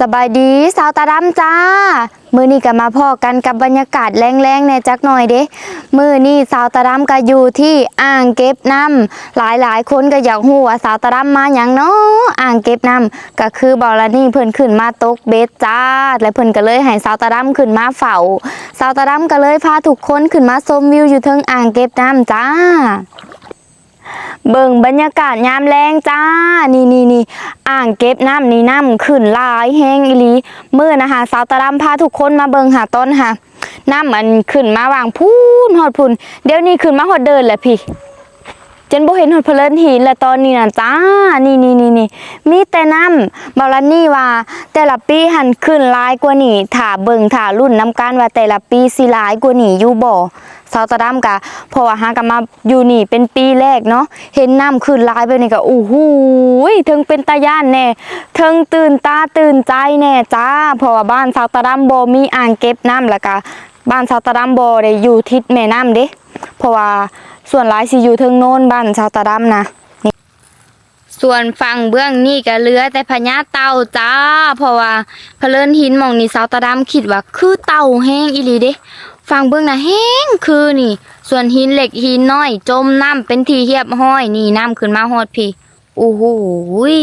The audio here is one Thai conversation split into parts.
สบายดีสาวตาดำจ้า มือนี้ก็มาพอกันกับบรรยากาศแรงๆในจักหน่อยเด้มือนี้สาวตาดำก็อยู่ที่อ่างเก็บน้ำหลายๆ คนก็อยากฮู้ว่าสาวตาดำมาอย่างเนาะอ่างเก็บน้ำก็คือบอลนี่เพิ่นขึ้นมาตกเบ็ดจ้า และเพิ่นก็เลยให้สาวตาดำขึ้นมาเฝ้าสาวตาดำก็เลยพาทุกคนขึ้นมาชมวิวอยู่เทิงอ่างเก็บน้ำจ้า เบิ่งบรรยากาศยามแรงจ้า นี่นี่นี่อ่างเก็บน้ำนี่น้ำขึ้นลายแห้งอีหลีมื่อนะคะสาวตะรำพาทุกคนมาเบิ่งหาต้นค่ะ น้ำมันขึ้นมาวางพูนหอดพูนเดี๋ยวนี้ขึ้นมาหอดเดินแหละพี่ จนบ่เห็นหดเพลินหินแล้วตอนนี้น่ะจ้า นี่นี่นี่นี่มีแต่น้ำบาลานี่ว่า แต่ละปีหันขึ้นลายกว่านี่ถ้าเบิ่งถ้ารุ่นน้ำกันว่าแต่ละปีสิลายกว่านี่อยู่บ่สาวตะรำกะเพราะว่าหากันมาอยู่นี่เป็นปีแรกเนาะเห็นน้ำขึ้นลายแบบนี้ก็อู้หูยถึงเป็นตาย่านแน่ถึงตื่นตาตื่นใจแน่จ้าเพราะว่าบ้านสาวตะรำบ่มีอ่างเก็บน้ำแล้วก็บ้านสาวตะรำบ่ได้อยู่ทิศแม่น้ำเด้เพราะว่า ส่วนหลายสิอยู่เทิงโน้นบ้านชาวตาดำนะส่วนฝั่งเบื้องนี่ก็เลือแต่พญาเต่าจ้า เพราะว่าเพลินหินมองนี่สาวตาดำคิดว่าคือเต่าแห้งอีหลีเด้ฝั่งเบื้องน่ะแห้งคือนี่ ส่วนหินเหล็กหินน้อย จมน้ำเป็นทีเหียบห้อยนี่น้ำขึ้นมาฮอดพี่โอ้โหย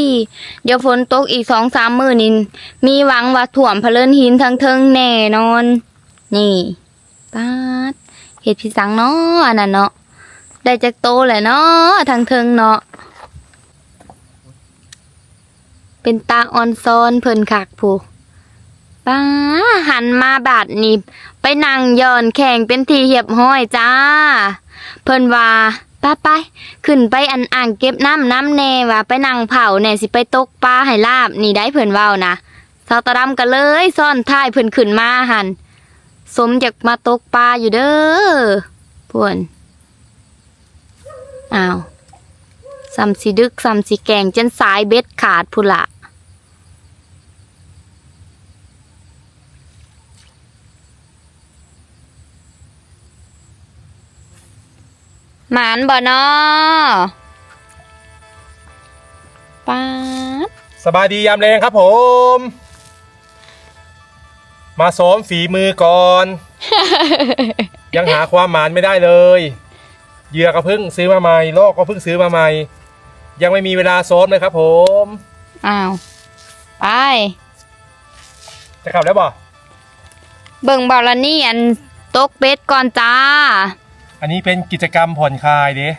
เดี๋ยวฝนตกอีกสองสามมื้อนี่มีหวังว่าถ่วมเพลินหินทั้งเทิงแน่นอน นี่ป๊าดเห็ดพิสังเนาะอันนั้นเนาะ ได้จากโตแหละเนาะทางเทิงเนาะเป็นตาออนซอนเพิ่นคักผู้ป้าหันมาบาดนี่ไปนั่งย้อนแข่งเป็นทีเหียบห้อยจ้า เพิ่นว่าป้าไปขึ้นไปอันอ่างเก็บน้ำน้ำแน่ว่าไปนั่งเผาแน่สิไปตกปลาให้ลาบนี่ได้เพิ่นเว้านะสาวตะดำก็เลยซ่อนท้ายเพิ่นขึ้นมาหันสมอยากมาตกปลาอยู่เด้อพวน อ้าวซ้ำสิดึกซ้ำสิแกงจนสายเบ็ดขาดพุนละหมานบ่นอป้าดสบายดียามแรงครับผม มาซ้อมฝีมือก่อน ยังหาความหมานไม่ได้เลย เหยื่อก็เพิ่งซื้อมาใหม่ลอกก็เพิ่งซื้อมาใหม่ ยังไม่มีเวลาซ้อมเลยครับผม อ้าว ไป จะขับแล้วบ่เบิ่งบอลนี่อันตกเบ็ดก่อนจ้า อันนี้เป็นกิจกรรมผ่อนคลายเด้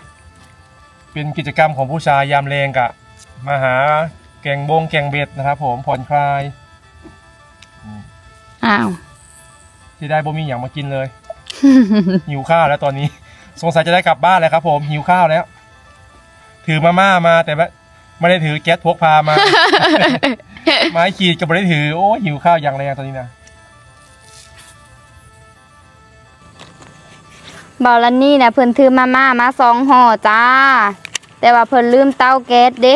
เป็นกิจกรรมของผู้ชายยามแรงกะมาหาแกงบงแกงเบ็ดนะครับผมผ่อนคลายอ้าว ที่ได้บ่มีอย่างมากินเลย หิวข้าวแล้วตอนนี้ สงสัยจะได้กลับบ้านแล้วครับ ผมหิวข้าวแล้ว ถือมาม่ามาแต่ว่าไม่ได้ถือแก๊สพกพามา ไม้ขีดก็ไม่ได้ถือโอ้หิวข้าวอย่างแรงตอนนี้นะบอลนี่นะเพิ่นถือมาม่ามาสองห่อจ้า แต่ว่าเพิ่นลืมเตาแก๊สเด้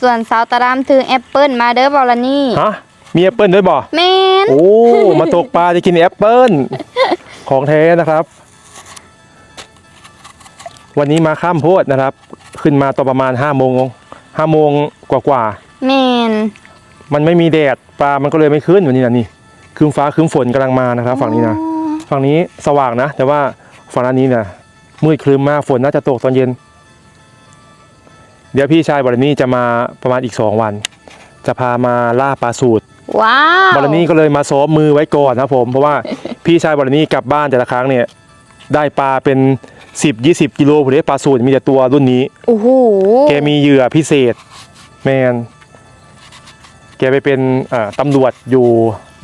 ส่วนสาวตะรามถือแอปเปิลมาเด้อบอลนี่ฮะมีแอปเปิลด้วยบ่แม่นโอ้มาตกปลาจะกินแอปเปิลของแท้นะครับ วันนี้มาข้ามโพดนะครับ ขึ้นมาตอนประมาณห้าโมงห้าโมงกว่าๆแม่นมันไม่มีแดดปลามันก็เลยไม่ขึ้นวันนี้นะนี่คืมฟ้าคืมฝนกำลังมานะครับ ฝั่งนี้นะฝั่งนี้สว่างนะ แต่ว่าฝั่งด้านนี้เนี่ยมืดครึ้มมากฝนน่าจะตกตอนเย็น เดี๋ยวพี่ชายบรนี่จะมาประมาณอีกสองวัน จะพามาล่าปลาสูตรว้าวบรนี่ก็เลยมาซ้อมมือไว้ก่อนนะครับผม เพราะว่าพี่ชายบรนี่กลับบ้านแต่ละครั้งเนี่ย ได้ปลาเป็น 10 20กิโลผมเรียกปลาสูตรมีแต่ตัวรุ่นนี้ โอ้โหแกมีเหยื่อพิเศษ แมนแกไปเป็นเอ่อตำรวจอยู่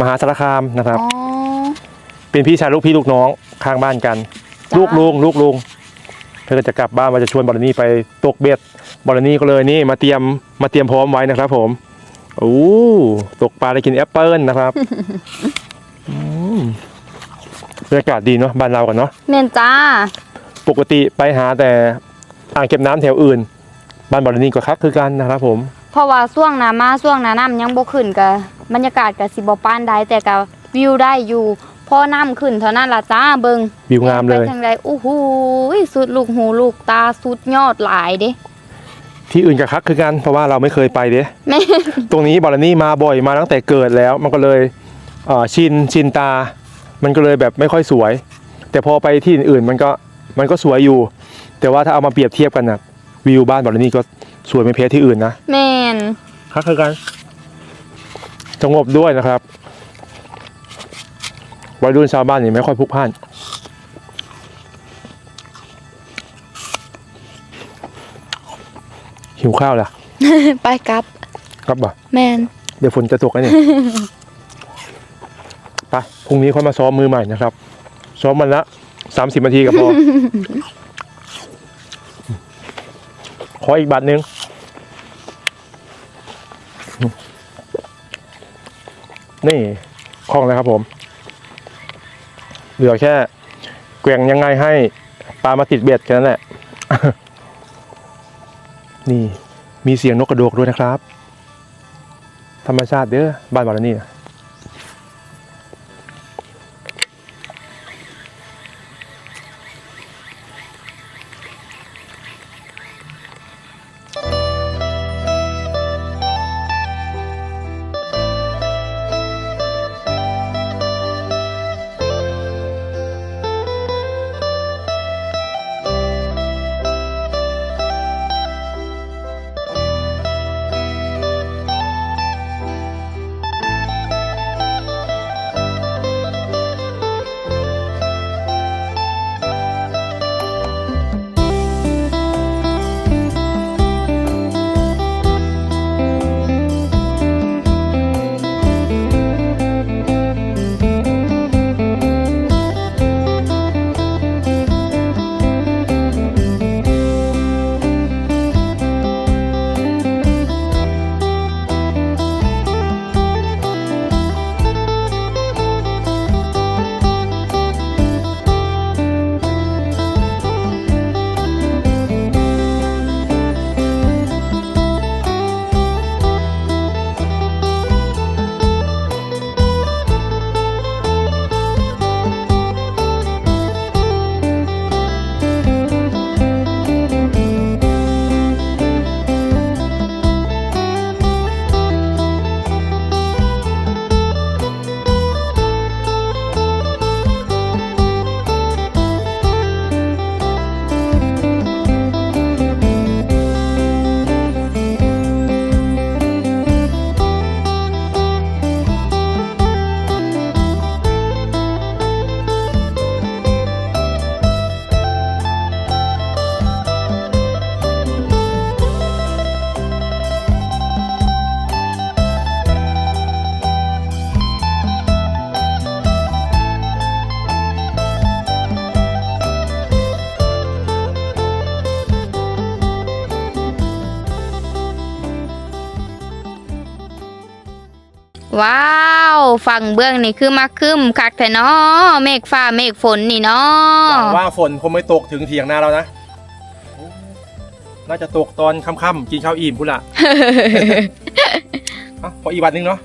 มหาสารคามนะครับ อ๋อ เป็นพี่ชายลูกพี่ลูกน้องข้างบ้านกัน จ้า ลูกลุงลูกลุงเธอก็จะกลับบ้านว่าจะชวนบอลนี่ไปตกเบ็ดบอลนี่ก็เลยนี่มาเตรียมมาเตรียมพร้อมไว้นะครับ ผมโอ้ตกปลาได้กินแอปเปิลนะครับอืมบรรยากาศดีเนาะบ้านเรากันเนาะแม่นจ้า ปกติไปหาแต่อ่างเก็บน้ำแถวอื่น บ้านบอลนี่ก็คักคือกันนะครับผม เพราะว่าช่วงหน้ามาช่วงหน้าน้ำยังบ่ขึ้นกะบรรยากาศกะสิบ่ปานใดแต่กะวิวได้อยู่พอน้ำขึ้นเท่านั้นล่ะจ้าเบิงวิวงามเลย ไปทางใดโอ้โหสุดลูกหูลูกตาสุดยอดหลายเด้ที่อื่นกับคักคือกัน เพราะว่าเราไม่เคยไปเด้ แม่ตรงนี้บอลนี่มาบ่อยมาตั้งแต่เกิดแล้ว มันก็เลยเอ่อชินชินตา มันก็เลยแบบไม่ค่อยสวย แต่พอไปที่อื่นๆมันก็ มันก็สวยอยู่ แต่ว่าถ้าเอามาเปรียบเทียบกันนะวิวบ้านบอลนี่ก็สวยไม่แพ้ที่อื่นนะแม่นคักคือกันสงบด้วยนะครับวัยรุ่นชาวบ้านนี่ไม่ค่อยพลุกพล่าน หิวข้าวล่ะ ไปกลับครับบ่แม่นเดี๋ยวฝนจะตกแล้วเนี่ย ไปพรุ่งนี้ค่อยมาซ้อมมือใหม่นะครับ ซ้อมมันละ สามสิบนาทีก็พอ ขออีกบัตรหนึ่งนี่คล่องแล้วครับผม เหลือแค่แกว่งยังไงให้ปลามาติดเบ็ดแค่นั้นแหละ นี่มีเสียงนกกระโดกด้วยนะครับ ธรรมชาติเด้อบ้านบาลานี่นะาวฝั่งเบื้องนี่คือมาคึมคักแต่เนาะเมฆฟ้าเมฆฝนนี่เนาหวัะงว่าฝนคงไม่ตกถึงเถียงนาเรานะ น่าจะตกตอนค่ำๆกินข้าวอิ่มพุ่นละอะพออีกวันหนึงเนาะ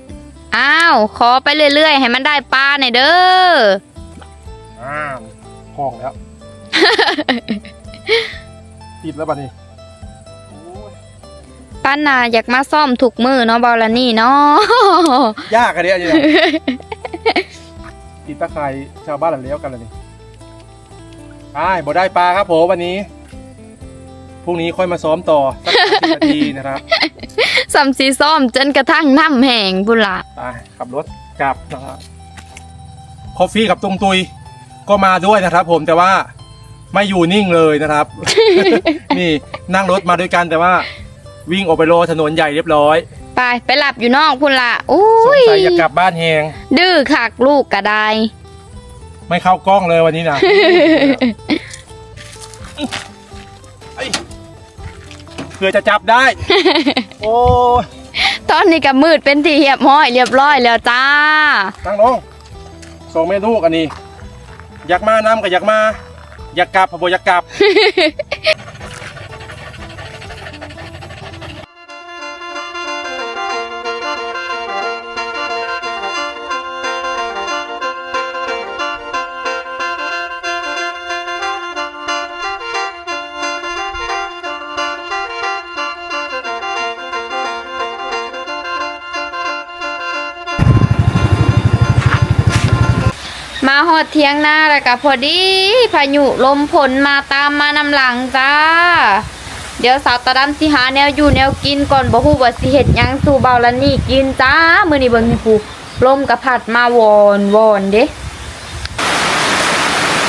อ้าว ขอไปเรื่อยๆ ให้มันได้ปลาหน่อยเด้อ อ้าวห้องแล้ว ติดแล้วบัดนี้โอ้ย ป้านาอยากมาซ่อมถูกมือเนาะบอลานี่เนาะยากอะเนี่ยอันนี้นะติดตะไคร่ชาวบ้านหลังเลี้ยวกันเลยนี่ไปบ่ได้ปลาครับผมวันนี้พรุ่งนี้ค่อยมาซ้อมต่อสักสิบนาทีนะครับสัมสีซ่อมจนกระทั่งน้ำแห้งบุนละไปขับรถกลับนะครับคอฟฟี่กับตุงตุยก็มาด้วยนะครับ ผมแต่ว่าไม่อยู่นิ่งเลยนะครับ นี่นั่งรถมาด้วยกันแต่ว่า วิ่งออกไปโลถนนใหญ่เรียบร้อย ไปไปหลับอยู่นอกพุ่นละอุ้สงยสัยอยากกลับบ้านแหงดื้อคักลูกกระไดไม่เข้ากล้องเลยวันนี้นะ เอ้ยเพื่อจะจับได้ โอ้ยตอนนี้ก็มืดเป็นที่เรียบร้อยเรียบร้อยแล้วจ้านั่งลงสองแม่ลูกอันนี้ อยากมาน้ำกับอยากมา อยากกลับพออยากกลับ เที่ยงหน้าแล้วก็พอดีพายุลมฝนมาตามมานำหลังจ้า เดี๋ยวสาวตาดำสิหาแนวอยู่แนวกินก่อนบ่ฮู้ว่าสิเฮ็ดหยังสู่เบาละนี่กินจ้ามื้อนี้เบิ่งนี่ผู้ลมก็พัดมาวอนวอนเด้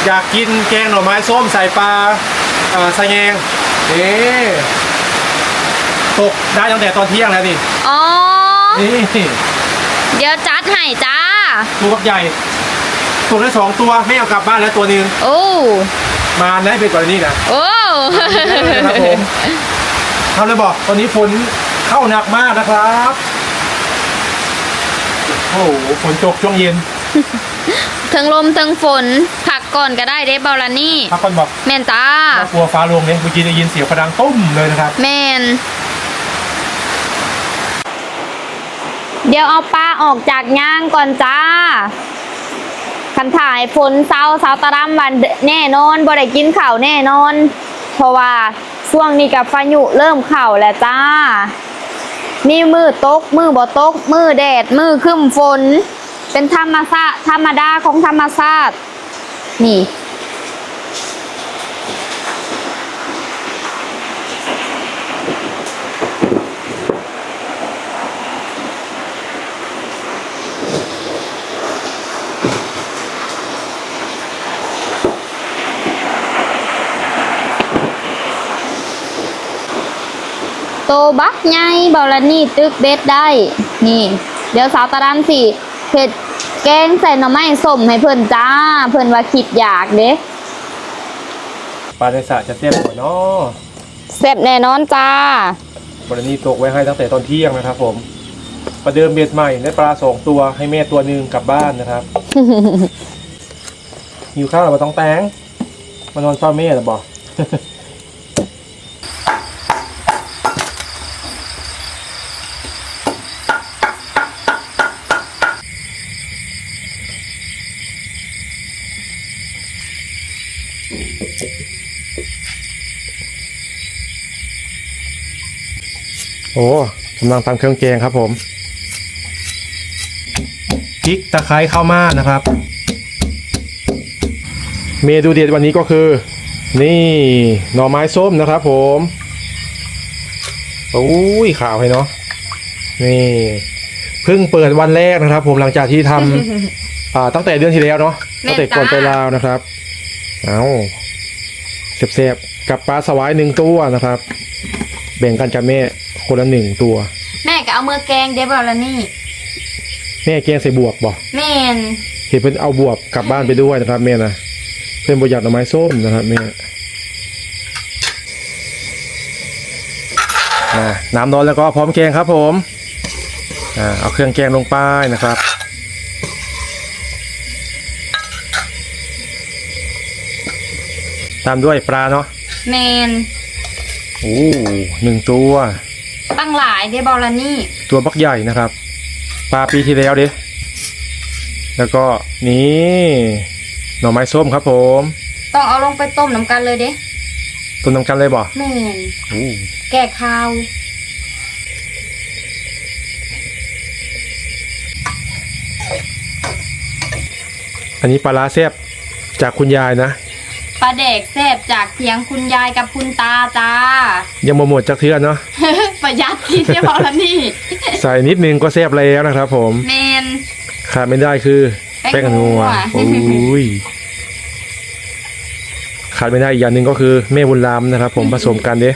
อยากกินแกงหน่อไม้ส้มใส่ปลาเอ่อใส่แยงนี่ตกได้ตั้งแต่ตอนเที่ยงแล้วนี่อ๋อนี่เดี๋ยวจัดให้จ้าตัวกับใหญ่ ตกได้สองตัวไม่เอากลับบ้านแล้วตัวหนึงโอ้มาได้เป็นกว่านี้นะโอ้ครับผมทำเลยบอกตอนนี้ฝนเข้าหนักมากนะครับโอ้โหฝนตกช่วงเย็นถึงลมถึงฝนผักก่อนก็ได้เด้เบาละนี่พักก่อนบอกแม่นจ้าว่ากลัวฟ้าลงเนี่ยเมื่อกี้ได้ยินเสียงพดังตุ้มเลยนะครับ แม่นเดี๋ยวเอาปลาออกจากย่างก่อนจ้า คันถ่ายฝนเศร้าเศร้าตะรำวันแน่นอนบ่ได้กินข่าวแน่นอน เพราะว่าช่วงนี้กับพายุเริ่มเข่าแล้วจ้ามีมือตกมือบ่ตก มือแดด มือครึ้มฝน เป็นธรรมชาติธรรมดาของธรรมชาตินี่ บักใหญ่เบาละนี่ตึกเบ็ดได้ นี่ เดี๋ยวสาวตาดำสิเผ็ดแกงใส่หน่อไม้ส้มให้เพิ่นจ้า เพิ่นว่าคิดอยากเด้ปลาในสระจะเต็มหมดเนาะเสร็จแน่นอนจ้าบริณีตกไว้ให้ตั้งแต่ตอนเที่ยงนะครับ ผม ประเดิมเบ็ดใหม่ได้ปลาสองตัวให้แม่ตัวหนึ่งกลับบ้านนะครับหิวข้าวเราต้องแตงมานอนเฝ้าแม่หรือบอก อ้กำลังตำเครื่องแกงครับผมพริกตะไคร้ข้าวม่านะครับ เมนูเด็ดวันนี้ก็คือ นี่หน่อไม้ส้มนะครับผมโอ้ยขาวให้เนาะนี่เพิ่งเปิดวันแรกนะครับ ผมหลังจากที่ทำอ่าตั้งแต่เดือนที่แล้วเนาะแม่ตั้งแต่ก่อนไปจ้าลาวนะครับ เอาเสียบๆกับปลาสวายหนึ่งตัวนะครับ แบ่งกันกับแม่ คนละหนึ่งตัว แม่ก็เอามือแกงเด้เบาละนี่แม่แกงใส่บวบบ่แม่นเห็นเพิ่นเอาบวบกลับบ้านไปด้วยนะครับแม่นะเพิ่นประหยัดหน่อไม้ส้มนะครับแม่อ่าน้ำร้อนแล้วก็พร้อมแกงครับผมอ่าเอาเครื่องแกงลงไปนะครับตามด้วยปลาเนาะแม่นโอ้หนึ่งตัว ตั้งหลายเด้เบาละนี่ตัวบักใหญ่นะครับปลาปีที่แล้วเด้แล้วก็นี่หน่อไม้ส้มครับผม ต้องเอาลงไปต้มน้ำกันเลยเด้ต้นน้ำกันเลยบ่แม่นโอ้แก่ข้าวอันนี้ปลาร้าแซบจากคุณยายนะ ปลาเด็กแซ่บจากเพียงคุณยายกับคุณตาจ้า ยังมาหมดจากเทือนเนาะ ประหยัดกินเด้เบาละนี่ใส่นิดนึงก็แซบแล้วนะครับผมแมนขาดไม่ได้คือแป้แป้งงนันัววโอ้ยขาดไม่ได้อีกอย่างหนึ่งก็คือแม่บุญรามนะครับ ผมผสมกันเด้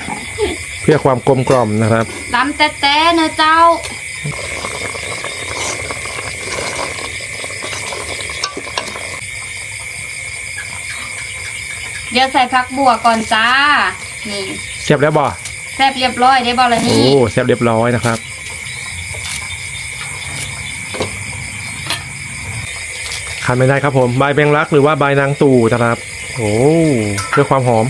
เพื่อความกลมกล่อมนะครับลำแต่แต่เนอะเจ้า เดี๋ยวใส่พักบัวก่อนจ้า นี่แซบแล้วบ่แซ่บเรียบร้อยได้บอละโอ้นี่แซบเรียบร้อยนะครับ ขาดไม่ได้ครับผม ใบแบงลักหรือว่าใบนางตู่นะครับ โอ้เพื่อความหอม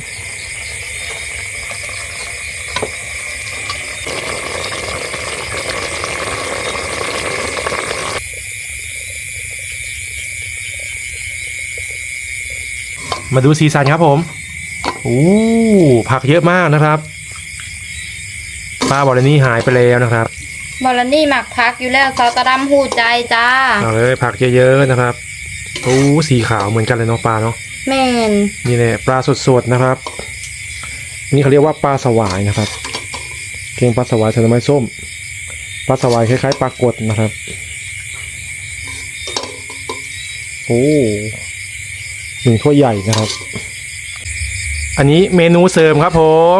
มาดูสีสันครับผมโอ้ผักเยอะมากนะครับป้าบอลนี่หายไปแล้วนะครับบอละนี่หมักพักอยู่แล้วซอสตะดำหูใจจ้าเอาเลยผักเยอะๆนะครับโอ้สีขาวเหมือนกันเลยเนาะปลาเนาะแม่นนี่แหละปลาสดๆนะครับ นี่เขาเรียกว่าปลาสวายนะครับ เก่งปลาสวายใส่น้ำไม้ส้มปลาสวายคล้ายๆปลากดนะครับโอ้ หนึ่งถ้วยใหญ่นะครับ อันนี้เมนูเสริมครับผม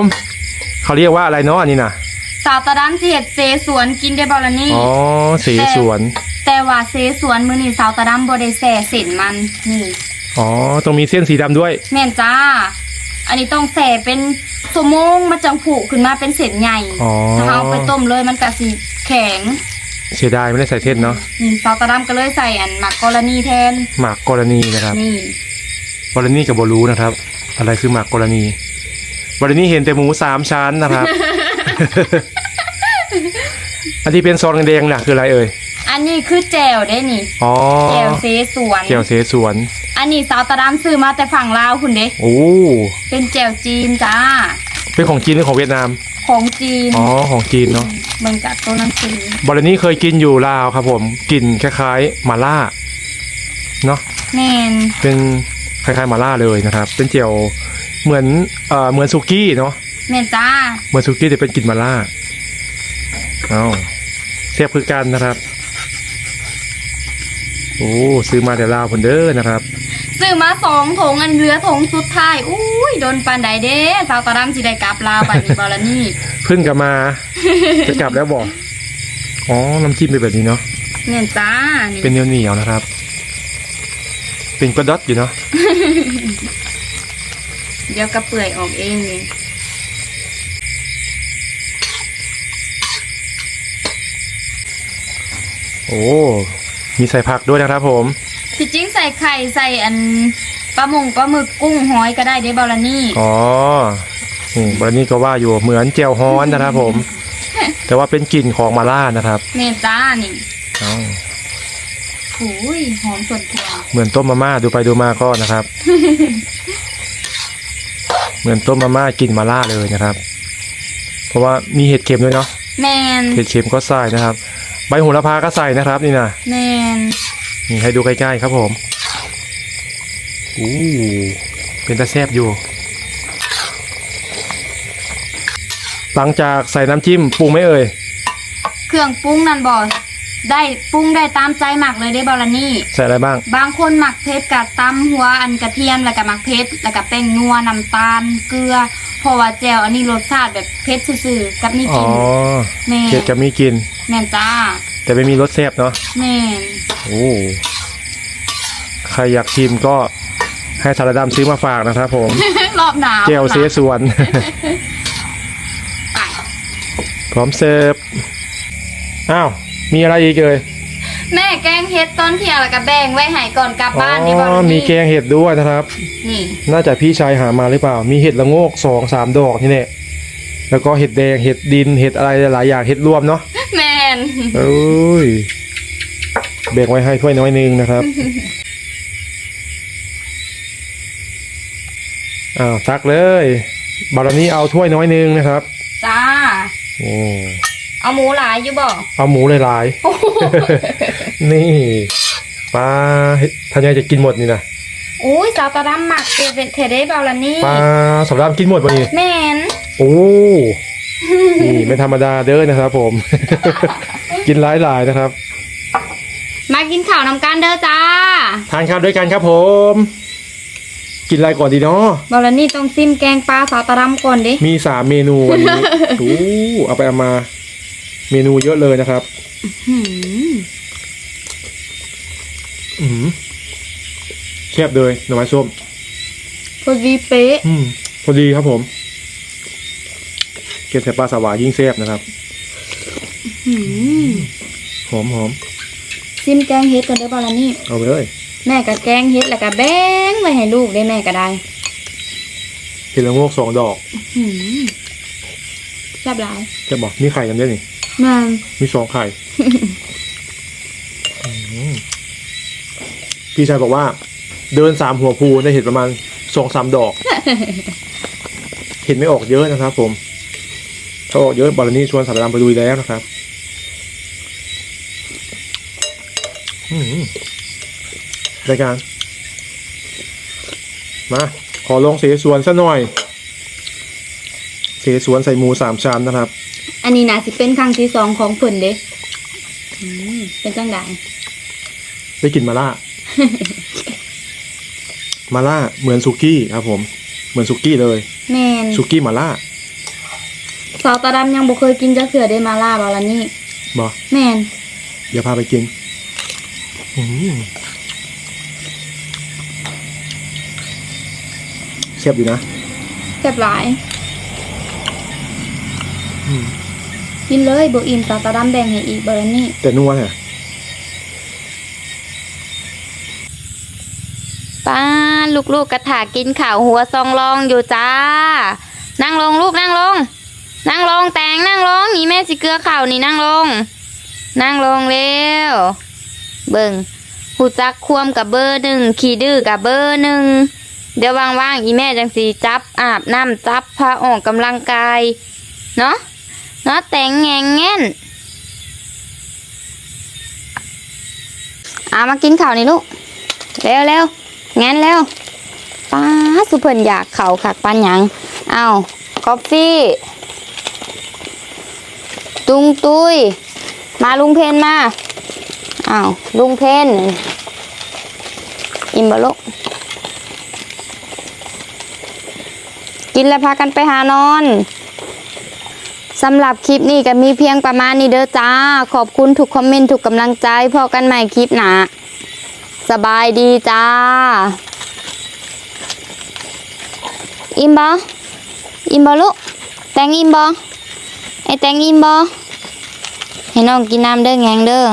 เขาเรียกว่าอะไรเนาะอันนี้นะสาวตะดันสิเฮ็ดเซสวนกินได้บ่ล่ะนี่อ๋อเสสวน แต่ว่าเซสวนมื้อนี้สาวตะดํบ่ได้แส่เส้นมันนี่อ๋อต้องมีเส้นสีดำด้วย แม่นจ้า อันนี้ต้องแส่เป็นสมงมาจังผูขึ้นมาเป็นเส้นใหญ่อ๋อถ้าเอาไปต้มเลยมันก็สิแข็ง เสียดายไม่ได้ใส่เส้นเนาะนี่สาวตะดํก็เลยใส่อันหมักกรณีแทน หมากกรณีนะครับ นี่ กรณีกับบรู้นะครับ อะไรคือหมากกรณีกรณีเห็นแต่หมูสามชั้นนะครับ อันที่เป็นซองแดงๆน่ะคืออะไรเอ่ยอันนี้คือแจวได้นี่อ๋อแจวเซสวนแก้วเสสวน อันนี้สาวตะดํซื้อมาแต่ฝั่งลาวคุณเด้โอ้เป็นแจวจีนจ้า เป็นของจีนหรือของเวียดนามของจีนอ๋อของจีนเนาะเบิ่งจากตัวหนังสือบรณีเคยกินอยู่ลาวครับ ผมกลิ่นคล้ายๆหมาล่าเนาะแม่นเป็น คล้ายๆหมาล่าเลยนะครับ เป็นเจียวเหมือนเอ่อเหมือนซุกี้เนาะแม่นจ้าเหมือนซุกี้แต่เป็นกลิ่นหมาล่าเอาเสียบคือกันนะครับ โอ้ซื้อมาแต่ลาวคนเด้อนะครับ ซื้อมาสองถงอันเรือถงสุดท้ายอุ้ยโดนปานใดเด้สาวตะดํสิได้กลับลาวบัดนี้บ่ล่ะนี่ เพิ่งกลับมา จะกลับแล้วบอกอ๋อน้ำจิ้มเป็นแบบนี้เนาะ แม่นจ้านี่ เป็นเหนียวเหนียวๆนะครับ เป็นกระดอดอยู่นะ เดี๋ยวกระเปื่อยออกเองนี่โอ้ มีใส่ผักด้วยนะครับผมที่จริงใส่ไข่ใส่อันปลาหมงปลาหมึกกุ้งหอยก็ได้เด้บ่ล่ะนี่ อ๋อนี่บรนี่ก็ว่าอยู่เหมือนเจียวฮ้อนนะครับผม แต่ว่าเป็นกลิ่นของมาล่านะครับแม่นจ้านี่อ้า วหูยหอมส่วนตัวเหมือนต้มมาม่าดูไปดูมาก็นะครับ เหมือนต้มมาม่ากลิ่นมาล่าเลยนะครับ เพราะว่ามีเห็ดเข็มด้วยเนาะแม่นเห็ดเข็มก็ใส่นะครับ ใบโหระพาก็ใส่นะครับ นี่นะแม่นนี่ให้ดูใกล้ๆครับผมอู้เป็นตาแซบอยู่ หลังจากใส่น้ำจิ้มปรุงไหมเอ่ย เครื่องปรุงนั่นบ่ ได้ปรุงได้ตามใจหมักเลยเด้บ่ล่ะนี่ ใส่อะไรบ้าง บางคนหมักเพชรกับตำหัวอันกระเทียมแล้วก็หมักเพชรแล้วก็แป้งนัวน้ำตาลเกลือเพราะว่าแจวอันนี้รสชาติแบบเพชรซื่อๆกับนี่อ๋กิอนแม่เผ็ดจะมีกลิน แม่นจ้าแต่ไม่มีรสแซบเนาะแม่นโอ้ใครอยากชิมก็ให้สารดำซื้อมาฝากนะครับผม รอบหนาวเจลเสียส่วน ไปพร้อมเสิร์ฟ อ้าว มีอะไรอีกเอ่ยแม่แกงเฮ็ดตอนเที่ยงแล้วก็แบ่งไว้ให้ก่อนกลับอ๋บ้านนี่บ่อล่ะมีนี่แกงเห็ดด้วยนะครับ นี่ น่าจะพี่ชายหามาหรือเปล่า มีเห็ดละโงกสองสามดอกนี่แหละแล้วก็เห็ดแดงเห็ดดินเห็ดอะไรหลายอย่างเห็ดรวมเนาะแม่นเอ้ยแบ่งไว้ให้ถ้วยน้อยหนึงนะครับอ้าวตักเลย บารนี้เอาถ้วยน้อยหนึงนะครับ จ้าโอ้ เอาหมูหลายอยู่บ่เอาหมูหลายๆ นี่ปลาเฮ็ดทำยังไงจะกินหมดนี่นะอุ้ยสาวตาดำหมักเอเวเทเด้บ่ล่ะนี่ปลาสำรับกินหมดวันนี้แม่นโอ้นี่ไม่ธรรมดาเด้อนะครับ ผม กินหลายๆนะครับ มากินข้าวนำกันเด้อจ้าทานข้าวด้วยกันครับผม กินอะไรก่อนดีเนาะบอลนี่ต้องซิมแกงปลาสาวตะรำก่อนดิมีสามเมนูวันนี้โอ้เอาไปเอามา เมนูเยอะเลยนะครับหืมอืมแคบเลยหน่อไม้ส้มพอดีเป๊ะอืมพอดีครับผมเก็บใส่ปลาสวายยิ่งแซ่บนะครับหืมหอมหอมซิมแกงเฮ็ดกันเด้อบอลนี่ เอาไปเลย แม่ก็แกงเฮ็ดแล้วก็แบ่งไว้ให้ลูกได้แม่ก็ได้เห็ดละโงกสองดอกหืมแซ่บหลายจะบอกมีไข่กันด้วยนี่ แม่มีสองไข่อืมพี่ชายบอกว่า เดินสามหัวภูได้เห็นประมาณสองสามดอก เห็นไม่ออกเยอะนะครับผม ถ้าออกเยอะบอลนี่ชวนสารดำไปดูแล้วนะครับอืมรายการ มา ขอลงเสสวนซะหน่อย เสสวนใส่หมูสามชั้นนะครับ อันนี้นะสิเป็นครั้งที่สองของเพิ่นเด้อืมเป็นจังไดได้กลินมาล่า มาล่าเหมือนสุกี้ครับผม เหมือนสุกี้เลย แม่นสุกี้มาล่าสาวตาดำยังบ่เคยกินจักเทื่อได้มาล่าบาลานี่บอแม่นเดี๋ยวพาไปกินอืมเสียบอยู่นะ แซ่บหลาย อืม กินเลยบ่อิ่มสาวตาดำแบ่งให้อีกบาลานี่แต่นัวเนี่ยป้าลูกๆกระถากินข้าวหัวซองรองอยู่จ้า นั่งลงลูกนั่งลง นั่งลงแตงนั่งลงนี่แม่สิเกลือข้าวนี่นั่งลง นั่งลงเร็วเบิ่งหูจักควมกับเบอร์หนึ่งขี่ดื้อกับเบอร์หนึ่งเดี๋ยวว่างๆอีแม่จังสีจับอาบน้ำจับพาออกกำลังกาย เนาะเนาะแต่งแงงแง่นเอามากินข้าวนี่ลูก เร็วเร็วงั้นเร็วป้าสุเพิ่นอยากเข่าขักปันหยังเอากาแฟตุงตุย มาลุงเพนมาเอาลุงเพนอิ่มบ่ลูกกินแล้วพากันไปหานอน สำหรับคลิปนี้ก็มีเพียงประมาณนี้เด้อจ้า ขอบคุณทุกคอมเมนต์ทุกกำลังใจพอกันใหม่คลิปหนาสบายดีจ้า อิ่มบออิ่มบอลูกแตงอิ่มบอไอแตงอิ่มบอให้น้องกินน้ำเด้อแงงเด้อ